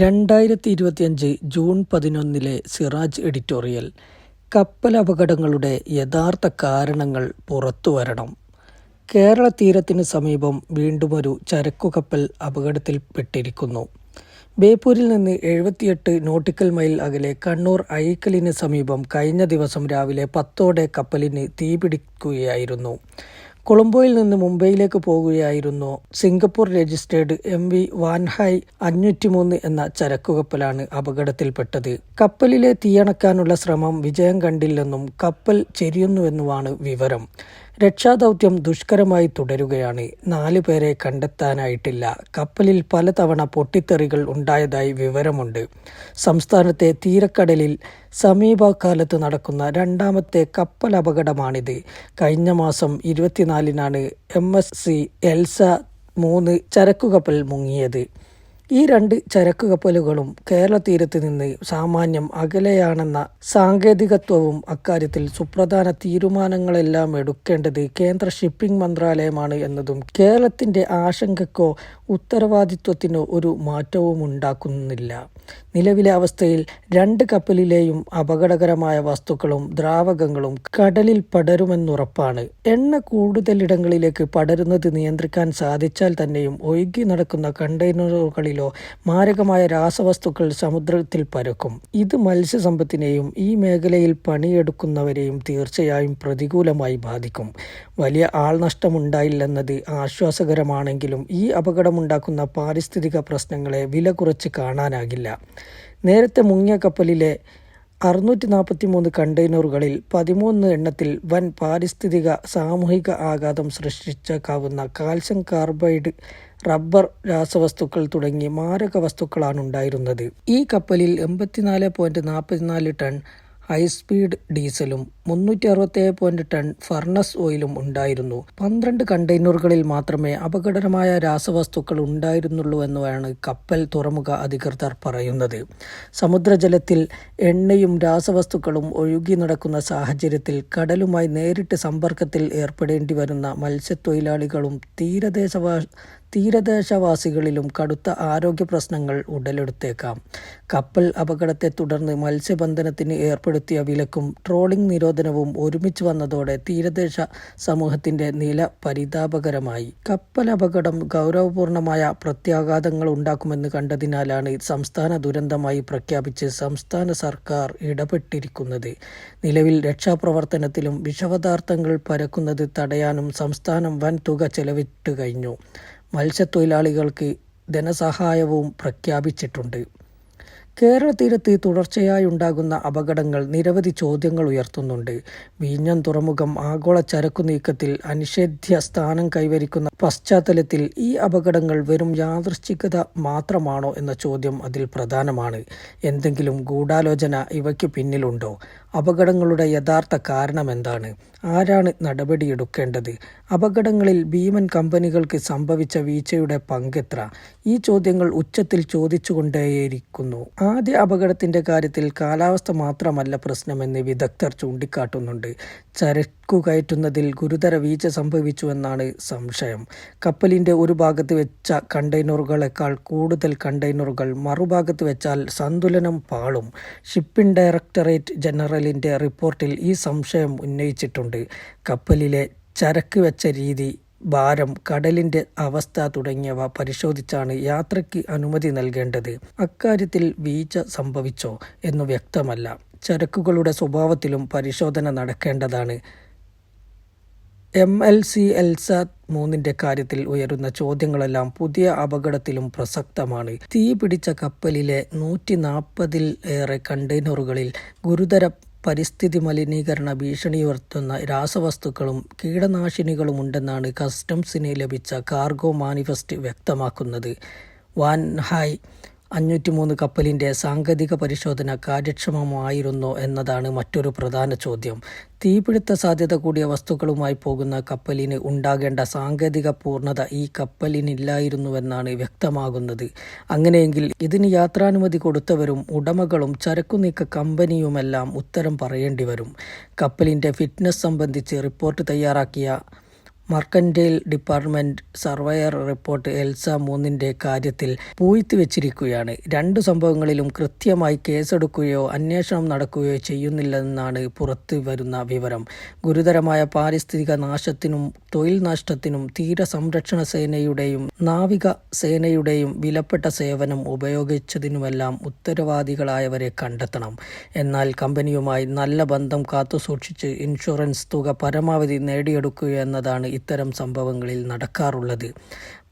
രണ്ടായിരത്തി ഇരുപത്തിയഞ്ച് ജൂൺ പതിനൊന്നിലെ സിറാജ് എഡിറ്റോറിയൽ കപ്പലപകടങ്ങളുടെ യഥാർത്ഥ കാരണങ്ങൾ പുറത്തുവരണം കേരള തീരത്തിന് സമീപം വീണ്ടുമൊരു ചരക്കുകപ്പൽ അപകടത്തിൽപ്പെട്ടിരിക്കുന്നു ബേപ്പൂരിൽ നിന്ന് എഴുപത്തിയെട്ട് നോട്ടിക്കൽ മൈൽ അകലെ കണ്ണൂർ അഴീക്കലിന് സമീപം കഴിഞ്ഞ ദിവസം രാവിലെ പത്തോടെ കപ്പലിന് തീപിടിക്കുകയായിരുന്നു. കൊളംബോയിൽ നിന്ന് മുംബൈയിലേക്ക് പോകുകയായിരുന്നു Singapore registered M V Wan Hai അഞ്ഞൂറ്റിമൂന്ന് എന്ന ചരക്കുകപ്പലാണ് അപകടത്തിൽപ്പെട്ടത്. കപ്പലിലെ തീയണക്കാനുള്ള ശ്രമം വിജയം കണ്ടില്ലെന്നും കപ്പൽ ചെരിയുന്നുവെന്നുമാണ് വിവരം. രക്ഷാദൗത്യം ദുഷ്കരമായി തുടരുകയാണ്. നാലു പേരെ കണ്ടെത്താനായിട്ടില്ല. കപ്പലിൽ പലതവണ പൊട്ടിത്തെറികൾ ഉണ്ടായതായി വിവരമുണ്ട്. സംസ്ഥാനത്തെ തീരക്കടലിൽ സമീപകാലത്ത് നടക്കുന്ന രണ്ടാമത്തെ കപ്പൽ അപകടമാണിത് കഴിഞ്ഞ മാസം ഇരുപത്തിനാലിനാണ് എം എസ് സി എൽസ മൂന്ന് ചരക്കുകപ്പൽ മുങ്ങിയത്. ഈ രണ്ട് ചരക്ക് കപ്പലുകളും കേരള തീരത്ത് നിന്ന് സാമാന്യം അകലെയാണെന്ന സാങ്കേതികത്വവും അക്കാര്യത്തിൽ സുപ്രധാന തീരുമാനങ്ങളെല്ലാം എടുക്കേണ്ടത് കേന്ദ്ര ഷിപ്പിംഗ് മന്ത്രാലയമാണ് എന്നതും കേരളത്തിന്റെ ആശങ്കക്കോ ഉത്തരവാദിത്വത്തിനോ ഒരു മാറ്റവും ഉണ്ടാക്കുന്നില്ല. നിലവിലെ അവസ്ഥയിൽ രണ്ട് കപ്പലിലെയും അപകടകരമായ വസ്തുക്കളും ദ്രാവകങ്ങളും കടലിൽ പടരുമെന്നുറപ്പാണ്. എണ്ണ കൂടുതലിടങ്ങളിലേക്ക് പടരുന്നത് നിയന്ത്രിക്കാൻ സാധിച്ചാൽ തന്നെയും ഒഴുകി നടക്കുന്ന കണ്ടെയ്നറുകളിലോ മാരകമായ രാസവസ്തുക്കൾ സമുദ്രത്തിൽ പരക്കും. ഇത് മത്സ്യസമ്പത്തിനെയും ഈ മേഖലയിൽ പണിയെടുക്കുന്നവരെയും തീർച്ചയായും പ്രതികൂലമായി ബാധിക്കും. വലിയ ആൾനഷ്ടമുണ്ടായില്ലെന്നത് ആശ്വാസകരമാണെങ്കിലും ഈ അപകടമുണ്ടാക്കുന്ന പാരിസ്ഥിതിക പ്രശ്നങ്ങളെ വില കുറച്ച് കാണാനാകില്ല. നേരത്തെ മുങ്ങിയ കപ്പലിലെ അറുന്നൂറ്റി നാൽപ്പത്തി മൂന്ന് കണ്ടെയ്നറുകളിൽ പതിമൂന്ന് എണ്ണത്തിൽ വൻ പാരിസ്ഥിതിക സാമൂഹിക ആഘാതം സൃഷ്ടിച്ചേക്കാവുന്ന കാൽസ്യം കാർബൈഡ് റബ്ബർ രാസവസ്തുക്കൾ തുടങ്ങിയ മാരക വസ്തുക്കളാണ് ഉണ്ടായിരുന്നത് ഈ കപ്പലിൽ എൺപത്തിനാല് പോയിന്റ് നാൽപ്പത്തിനാല് ടൺ ഹൈസ്പീഡ് ഡീസലും മുന്നൂറ്റി അറുപത്തേഴ് പോയിന്റ് ടൺ ഫർണസ് ഓയിലും ഉണ്ടായിരുന്നു. പന്ത്രണ്ട് കണ്ടെയ്നറുകളിൽ മാത്രമേ അപകടകരമായ രാസവസ്തുക്കൾ ഉണ്ടായിരുന്നുള്ളൂ എന്നുമാണ് കപ്പൽ തുറമുഖ അധികൃതർ പറയുന്നത്. സമുദ്രജലത്തിൽ എണ്ണയും രാസവസ്തുക്കളും ഒഴുകി നടക്കുന്ന സാഹചര്യത്തിൽ കടലുമായി നേരിട്ട് സമ്പർക്കത്തിൽ ഏർപ്പെടേണ്ടി വരുന്ന മത്സ്യത്തൊഴിലാളികളും തീരദേശവാ തീരദേശവാസികളിലും കടുത്ത ആരോഗ്യ പ്രശ്നങ്ങൾ ഉടലെടുത്തേക്കാം. കപ്പൽ അപകടത്തെ തുടർന്ന് മത്സ്യബന്ധനത്തിന് ഏർപ്പെടുത്തിയ വിലക്കും ട്രോളിംഗ് നിരോധനവും ഒരുമിച്ച് വന്നതോടെ തീരദേശ സമൂഹത്തിന്റെ നില പരിതാപകരമായി. കപ്പൽ അപകടം ഗൗരവപൂർണമായ പ്രത്യാഘാതങ്ങൾ ഉണ്ടാക്കുമെന്ന് കണ്ടതിനാലാണ് സംസ്ഥാന ദുരന്തമായി പ്രഖ്യാപിച്ച് സംസ്ഥാന സർക്കാർ ഇടപെട്ടിരിക്കുന്നത്. നിലവിൽ രക്ഷാപ്രവർത്തനത്തിലും വിഷപദാർത്ഥങ്ങൾ പരക്കുന്നത് തടയാനും സംസ്ഥാനം വൻ തുക ചെലവിട്ട് കഴിഞ്ഞു. മത്സ്യത്തൊഴിലാളികൾക്ക് ധനസഹായവും പ്രഖ്യാപിച്ചിട്ടുണ്ട്. കേരള തീരത്ത് തുടർച്ചയായി ഉണ്ടാകുന്ന അപകടങ്ങൾ നിരവധി ചോദ്യങ്ങൾ ഉയർത്തുന്നുണ്ട്. വീഞ്ഞം തുറമുഖം ആഗോള ചരക്കു നീക്കത്തിൽ അനിഷേധ്യ സ്ഥാനം കൈവരിക്കുന്ന പശ്ചാത്തലത്തിൽ ഈ അപകടങ്ങൾ വെറും യാദൃശ്ചികത മാത്രമാണോ എന്ന ചോദ്യം അതിൽ പ്രധാനമാണ്. എന്തെങ്കിലും ഗൂഢാലോചന ഇവയ്ക്ക് പിന്നിലുണ്ടോ? അപകടങ്ങളുടെ യഥാർത്ഥ കാരണം എന്താണ്? ആരാണ് നടപടിയെടുക്കേണ്ടത്? അപകടങ്ങളിൽ ഭീമൻ കമ്പനികൾക്ക് സംഭവിച്ച വീഴ്ചയുടെ പങ്കെത്ര? ഈ ചോദ്യങ്ങൾ ഉച്ചത്തിൽ ചോദിച്ചുകൊണ്ടേയിരിക്കുന്നു. ആദ്യ അപകടത്തിന്റെ കാര്യത്തിൽ കാലാവസ്ഥ മാത്രമല്ല പ്രശ്നമെന്ന് വിദഗ്ധർ ചൂണ്ടിക്കാട്ടുന്നുണ്ട്. ചരക്കു കയറ്റുന്നതിൽ ഗുരുതര വീഴ്ച സംഭവിച്ചുവെന്നാണ് സംശയം. കപ്പലിന്റെ ഒരു ഭാഗത്ത് വെച്ച കണ്ടെയ്നറുകളെക്കാൾ കൂടുതൽ കണ്ടെയ്നറുകൾ മറുഭാഗത്ത് വെച്ചാൽ സന്തുലനം പാളും. ഷിപ്പിംഗ് ഡയറക്ടറേറ്റ് ജനറലിന്റെ റിപ്പോർട്ടിൽ ഈ സംശയം ഉന്നയിച്ചിട്ടുണ്ട്. കപ്പലിലെ ചരക്ക് വെച്ച രീതി ഭാരം കടലിന്റെ അവസ്ഥ തുടങ്ങിയവ പരിശോധിച്ചാണ് യാത്രയ്ക്ക് അനുമതി നൽകേണ്ടത്. അക്കാര്യത്തിൽ വീഴ്ച സംഭവിച്ചോ എന്നു വ്യക്തമല്ല. ചരക്കുകളുടെ സ്വഭാവത്തിലും പരിശോധന നടക്കേണ്ടതാണ്. എം എൽ സി എൽസാറ്റ് മൂന്നിന്റെ കാര്യത്തിൽ ഉയരുന്ന ചോദ്യങ്ങളെല്ലാം പുതിയ അപകടത്തിലും പ്രസക്തമാണ്. തീ പിടിച്ച കപ്പലിലെ നൂറ്റി നാൽപ്പതിൽ ഏറെ കണ്ടെയ്നറുകളിൽ ഗുരുതര പരിസ്ഥിതി മലിനീകരണ ഭീഷണിയുയർത്തുന്ന രാസവസ്തുക്കളും കീടനാശിനികളും ഉണ്ടെന്നാണ് കസ്റ്റംസിന് ലഭിച്ച കാർഗോ മാനിഫെസ്റ്റ് വ്യക്തമാക്കുന്നത്. വാൻഹായ് അഞ്ഞൂറ്റിമൂന്ന് കപ്പലിന്റെ സാങ്കേതിക പരിശോധന കാര്യക്ഷമമായിരുന്നോ എന്നതാണ് മറ്റൊരു പ്രധാന ചോദ്യം. തീപിടുത്ത സാധ്യത കൂടിയ വസ്തുക്കളുമായി പോകുന്ന കപ്പലിന് ഉണ്ടാകേണ്ട സാങ്കേതിക പൂർണത ഈ കപ്പലിനില്ലായിരുന്നുവെന്നാണ് വ്യക്തമാകുന്നത്. അങ്ങനെയെങ്കിൽ ഇതിന് യാത്രാനുമതി കൊടുത്തവരും ഉടമകളും ചരക്കുനീക്ക കമ്പനിയുമെല്ലാം ഉത്തരം പറയേണ്ടി വരും കപ്പലിന്റെ ഫിറ്റ്നസ് സംബന്ധിച്ച് റിപ്പോർട്ട് തയ്യാറാക്കിയ mercantile department surveyor report Elsa മൂന്നിന്റെ കാര്യത്തിൽ പൂഴ്ത്തി വെച്ചിരിക്കുകയാണ്. രണ്ട് സംഭവങ്ങളിലും കൃത്യമായി കേസെടുക്കുകയോ അന്വേഷണം നടക്കുകയോ ചെയ്യുന്നില്ലെന്നാണ് പുറത്തു വരുന്ന വിവരം. ഗുരുതരമായ പാരിസ്ഥിതിക നാശത്തിനും തൊഴിൽ നഷ്ടത്തിനും തീരസംരക്ഷണ സേനയുടെയും നാവിക സേനയുടെയും വിലപ്പെട്ട സേവനം ഉപയോഗിച്ചതിനുമെല്ലാം ഉത്തരവാദികളായവരെ കണ്ടെത്തണം. എന്നാൽ കമ്പനിയുമായി നല്ല ബന്ധം കാത്തുസൂക്ഷിച്ച് ഇൻഷുറൻസ് തുക പരമാവധി നേടിയെടുക്കുക എന്നതാണ് ഇത്തരം സംഭവങ്ങളിൽ നടക്കാറുള്ളത്.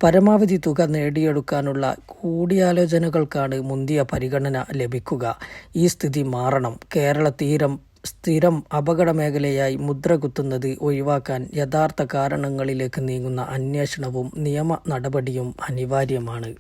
പരമാവധി തുക നേടിയെടുക്കാനുള്ള കൂടിയാലോചനകൾക്കാണ് മുന്തിയ പരിഗണന ലഭിക്കുക. ഈ സ്ഥിതി മാറണം. കേരള തീരം സ്ഥിരം അപകട മേഖലയായി മുദ്ര കുത്തുന്നത് ഒഴിവാക്കാൻ യഥാർത്ഥ കാരണങ്ങളിലേക്ക് നീങ്ങുന്ന അന്വേഷണവും നിയമ നടപടിയും അനിവാര്യമാണ്.